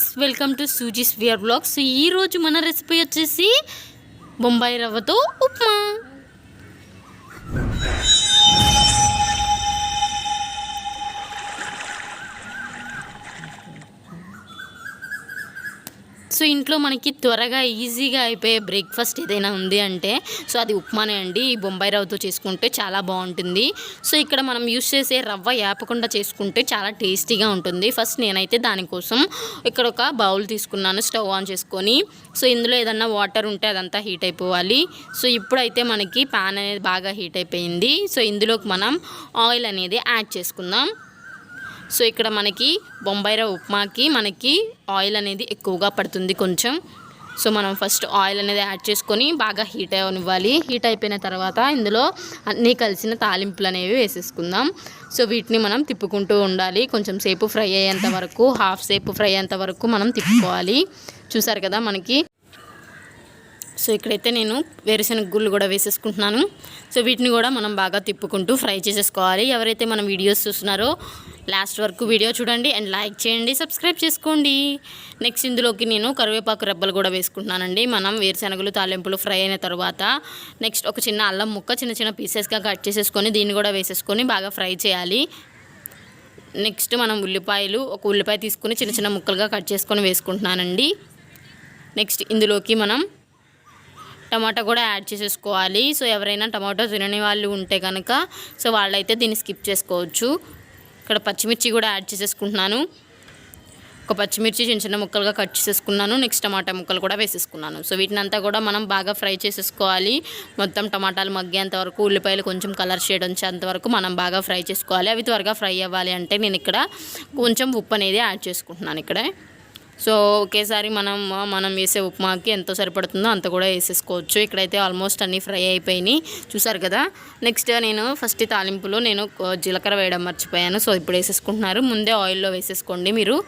Friends welcome to Suzy's wear blogs. ఈరోజు మన recipe వచ్చేసి బొంబాయి రవ్వతో ఉప్మా. సో ఇంట్లో మనకి త్వరగా ఈజీగా అయిపోయే బ్రేక్ఫాస్ట్ ఏదైనా ఉంది అంటే సో అది ఉప్మానే అండి. ఈ బొంబాయి రవ్వతో చేసుకుంటే చాలా బాగుంటుంది. సో ఇక్కడ మనం యూస్ చేసే రవ్వ యాపకుండా చేసుకుంటే చాలా టేస్టీగా ఉంటుంది. ఫస్ట్ నేనైతే దానికోసం ఇక్కడ ఒక బౌల్ తీసుకున్నాను స్టవ్ ఆన్ చేసుకొని. సో ఇందులో ఏదన్నా వాటర్ ఉంటే అదంతా హీట్ అయిపోవాలి. సో ఇప్పుడైతే మనకి ప్యాన్ అనేది బాగా హీట్ అయిపోయింది. సో ఇందులోకి మనం ఆయిల్ అనేది యాడ్ చేసుకుందాం. సో ఇక్కడ మనకి బొంబాయి ఉప్మాకి మనకి ఆయిల్ అనేది ఎక్కువగా పడుతుంది కొంచెం. సో మనం ఫస్ట్ ఆయిల్ అనేది యాడ్ చేసుకొని బాగా హీట్ అవ్వనివ్వాలి. హీట్ అయిపోయిన తర్వాత ఇందులో అన్నీ కలిసిన తాలింపులు అనేవి వేసేసుకుందాం. సో వీటిని మనం తిప్పుకుంటూ ఉండాలి. కొంచెం సేపు ఫ్రై అయ్యేంత వరకు హాఫ్ సేపు ఫ్రై అయ్యేంత వరకు మనం తిప్పుకోవాలి. చూసారు కదా మనకి? సో ఇక్కడైతే నేను వేరుశనగ గుళ్ళు కూడా వేసేసుకుంటున్నాను. సో వీటిని కూడా మనం బాగా తిప్పుకుంటూ ఫ్రై చేసేసుకోవాలి. ఎవరైతే మనం వీడియోస్ చూస్తున్నారో లాస్ట్ వరకు వీడియో చూడండి అండ్ లైక్ చేయండి సబ్స్క్రైబ్ చేసుకోండి. నెక్స్ట్ ఇందులోకి నేను కరివేపాకు రెబ్బలు కూడా వేసుకుంటున్నానండి. మనం వేరుశనగలు తాలింపులు ఫ్రై అయిన తర్వాత నెక్స్ట్ ఒక చిన్న అల్లం ముక్క చిన్న చిన్న పీసెస్గా కట్ చేసేసుకొని దీన్ని కూడా వేసేసుకొని బాగా ఫ్రై చేయాలి. నెక్స్ట్ మనం ఉల్లిపాయలు ఒక ఉల్లిపాయ తీసుకొని చిన్న చిన్న ముక్కలుగా కట్ చేసుకొని వేసుకుంటున్నానండి. నెక్స్ట్ ఇందులోకి మనం టమాటా కూడా యాడ్ చేసేసుకోవాలి. సో ఎవరైనా టమాటో తినని వాళ్ళు ఉంటే కనుక సో వాళ్ళైతే దీన్ని స్కిప్ చేసుకోవచ్చు. ఇక్కడ పచ్చిమిర్చి కూడా యాడ్ చేసేసుకుంటున్నాను. ఒక పచ్చిమిర్చి చిన్న చిన్న ముక్కలుగా కట్ చేసేసుకున్నాను. నెక్స్ట్ టమాటా ముక్కలు కూడా వేసేసుకున్నాను. సో వీటిని అంతా కూడా మనం బాగా ఫ్రై చేసేసుకోవాలి. మొత్తం టమాటాలు మగ్గేంత వరకు ఉల్లిపాయలు కొంచెం కలర్ షేడ్ వచ్చేంత వరకు మనం బాగా ఫ్రై చేసుకోవాలి. అవి త్వరగా ఫ్రై అవ్వాలి అంటే నేను ఇక్కడ కొంచెం ఉప్పు అనేది యాడ్ చేసుకుంటున్నాను ఇక్కడ. సో ఒకేసారి మనం మనం వేసే ఉప్మాకి ఎంత సరిపడుతుందో అంత కూడా వేసేసుకోవచ్చు. ఇక్కడైతే ఆల్మోస్ట్ అన్నీ ఫ్రై అయిపోయినాయి. చూసారు కదా? నెక్స్ట్ నేను ఫస్ట్ తాలింపులో నేను జీలకర్ర వేయడం మర్చిపోయాను. సో ఇప్పుడు వేసేసుకుంటున్నారు. ముందే ఆయిల్లో వేసేసుకోండి మీరు.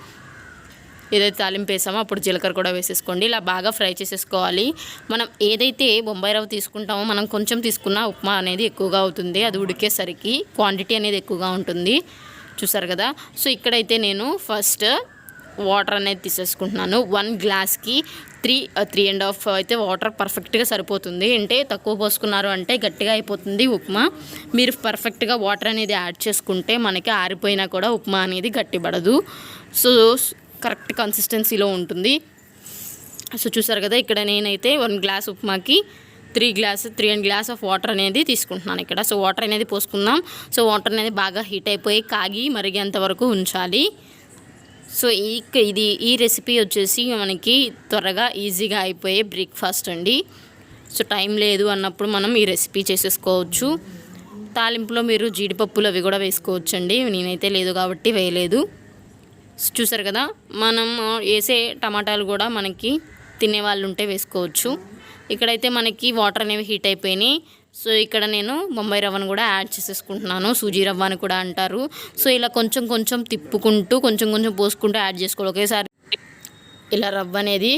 ఏదైతే తాలింపు వేసామో అప్పుడు జీలకర్ర కూడా వేసేసుకోండి. ఇలా బాగా ఫ్రై చేసేసుకోవాలి. మనం ఏదైతే బొంబాయి రవ్వ తీసుకుంటామో మనం కొంచెం తీసుకున్న ఉప్మా అనేది ఎక్కువగా అవుతుంది. అది ఉడికేసరికి క్వాంటిటీ అనేది ఎక్కువగా ఉంటుంది. చూసారు కదా? సో ఇక్కడైతే నేను ఫస్ట్ వాటర్ అనేది తీసేసుకుంటున్నాను. వన్ గ్లాస్కి త్రీ త్రీ అండ్ హాఫ్ అయితే వాటర్ పర్ఫెక్ట్గా సరిపోతుంది. అంటే తక్కువ పోసుకున్నారు అంటే గట్టిగా అయిపోతుంది ఉప్మా. మీరు పర్ఫెక్ట్గా వాటర్ అనేది యాడ్ చేసుకుంటే మనకి ఆరిపోయినా కూడా ఉప్మా అనేది గట్టిపడదు. సో కరెక్ట్ కన్సిస్టెన్సీలో ఉంటుంది. సో చూసారు కదా ఇక్కడ నేనైతే one glass ఉప్మాకి three glass three and glass of water అనేది తీసుకుంటున్నాను ఇక్కడ. సో వాటర్ అనేది పోసుకుందాం. సో వాటర్ అనేది బాగా హీట్ అయిపోయి కాగి మరిగేంత వరకు ఉంచాలి. సో ఈ ఇది ఈ రెసిపీ వచ్చేసి మనకి త్వరగా ఈజీగా అయిపోయే బ్రేక్ఫాస్ట్ అండి. సో టైం లేదు అన్నప్పుడు మనం ఈ రెసిపీ చేసేసుకోవచ్చు. తాలింపులో మీరు జీడిపప్పులు అవి కూడా వేసుకోవచ్చు అండి నేనైతే లేదు కాబట్టి వేయలేదు. చూసారు కదా మనం వేసే టమాటాలు కూడా మనకి తినేవాళ్ళు ఉంటే వేసుకోవచ్చు. ఇక్కడైతే మనకి వాటర్ అనేవి హీట్ అయిపోయినాయి. సో ఇక్కడ నేను బొంబాయి రవ్వను కూడా యాడ్ చేసేసుకుంటున్నాను. సూజీ రవ్వ అని కూడా అంటారు. సో ఇలా కొంచెం కొంచెం తిప్పుకుంటూ కొంచెం కొంచెం పోసుకుంటూ యాడ్ చేసుకోవాలి. ఒకేసారి ఇలా రవ్వ అనేది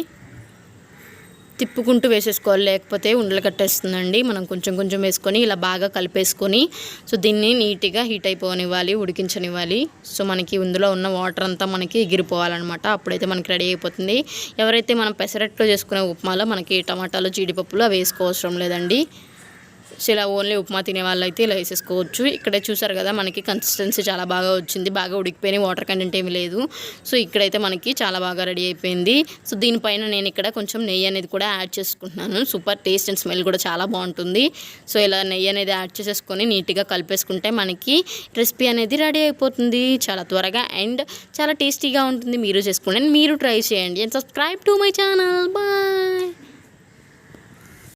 తిప్పుకుంటూ వేసేసుకోవాలి. లేకపోతే ఉండలు కట్టేస్తుందండి. మనం కొంచెం కొంచెం వేసుకొని ఇలా బాగా కలిపేసుకొని సో దీన్ని నీట్గా హీట్ అయిపోనివ్వాలి ఉడికించనివ్వాలి. సో మనకి ఇందులో ఉన్న వాటర్ అంతా మనకి ఎగిరిపోవాలన్నమాట. అప్పుడైతే మనకి రెడీ అయిపోతుంది. ఎవరైతే మనం పెసరట్లో చేసుకునే ఉప్మాలో మనకి టమాటాలు జీడిపప్పులు అవి వేసుకోవసరం లేదండి. సో ఇలా ఓన్లీ ఉప్మా తినే వాళ్ళు అయితే ఇలా వేసేసుకోవచ్చు. ఇక్కడ చూసారు కదా మనకి కన్సిస్టెన్సీ చాలా బాగా వచ్చింది. బాగా ఉడికిపోయినాయి. వాటర్ కంటెంట్ ఏమి లేదు. సో ఇక్కడైతే మనకి చాలా బాగా రెడీ అయిపోయింది. సో దీనిపైన నేను ఇక్కడ కొంచెం నెయ్యి అనేది కూడా యాడ్ చేసుకుంటున్నాను. సూపర్ టేస్ట్ అండ్ స్మెల్ కూడా చాలా బాగుంటుంది. సో ఇలా నెయ్యి అనేది యాడ్ చేసేసుకొని నీట్గా కలిపేసుకుంటే మనకి రెసిపీ అనేది రెడీ అయిపోతుంది. చాలా త్వరగా అండ్ చాలా టేస్టీగా ఉంటుంది. మీరు చేసుకోండి మీరు ట్రై చేయండి. And subscribe to my channel bye